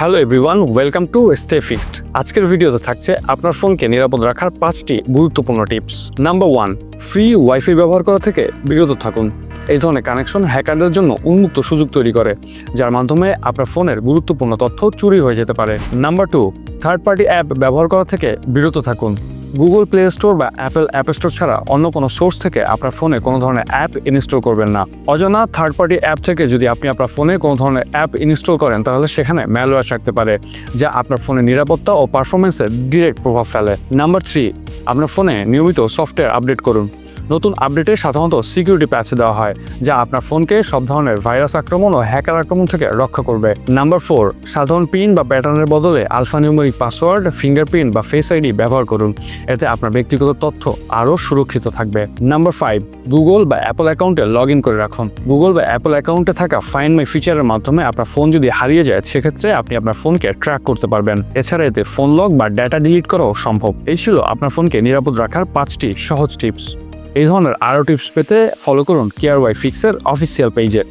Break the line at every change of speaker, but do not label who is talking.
Hello everyone welcome to Stay Fixed আজকের ভিডিওতে থাকছে আপনার ফোনকে নিরাপদ রাখার পাঁচটি গুরুত্বপূর্ণ tips number one free WiFi ব্যবহার করা থেকে বিরত থাকুন। এই ধরনের কানেকশন হ্যাকারদের জন্য উন্মুক্ত সুযোগ তৈরি করে, যার মাধ্যমে আপনার ফোনের গুরুত্বপূর্ণ তথ্য চুরি হয়ে যেতে পারে। Number two third party app ব্যবহার করা থেকে বিরত থাকুন। গুগল প্লে স্টোর বা অ্যাপেল অ্যাপ স্টোর ছাড়া অন্য কোনো সোর্স থেকে আপনার ফোনে কোনো ধরনের অ্যাপ ইনস্টল করবেন না। অজানা থার্ড পার্টি অ্যাপ থেকে যদি আপনি আপনার ফোনে কোনো ধরনের অ্যাপ ইনস্টল করেন, তাহলে সেখানে ম্যালওয়্যার থাকতে পারে, যা আপনার ফোনের নিরাপত্তা ও পারফরমেন্সে ডিরেক্ট প্রভাব ফেলে। নাম্বার থ্রি আপনার ফোনে নিয়মিত সফটওয়্যার আপডেট করুন। নতুন আপডেটে সাধারণত সিকিউরিটি প্যাচ দেওয়া হয়, যা আপনার ফোনকে সব ধরনের ভাইরাস আক্রমণ ও হ্যাকার আক্রমণ থেকে রক্ষা করবে। নাম্বার ফোর সাধারণ পিন বা প্যাটার্নের বদলে আলফানিউমেরিক পাসওয়ার্ড ফিঙ্গারপ্রিন্ট বা ফেস আইডি ব্যবহার করুন। এতে আপনার ব্যক্তিগত তথ্য আরও সুরক্ষিত থাকবে। নাম্বার ফাইভ গুগল বা অ্যাপল অ্যাকাউন্টে লগ ইন করে রাখুন। গুগল বা অ্যাপল অ্যাকাউন্টে থাকা ফাইন মাই ফিচারের মাধ্যমে আপনার ফোন যদি হারিয়ে যায়, সেক্ষেত্রে আপনি আপনার ফোনকে ট্র্যাক করতে পারবেন। এছাড়া এতে ফোন লক বা ডেটা ডিলিট করাও সম্ভব। এই ছিল আপনার ফোনকে নিরাপদ রাখার পাঁচটি সহজ টিপস এই ধরনের আরও টিপস পেতে ফলো করুন কেয়ার ওয়াই ফিক্সের অফিসিয়াল পেজে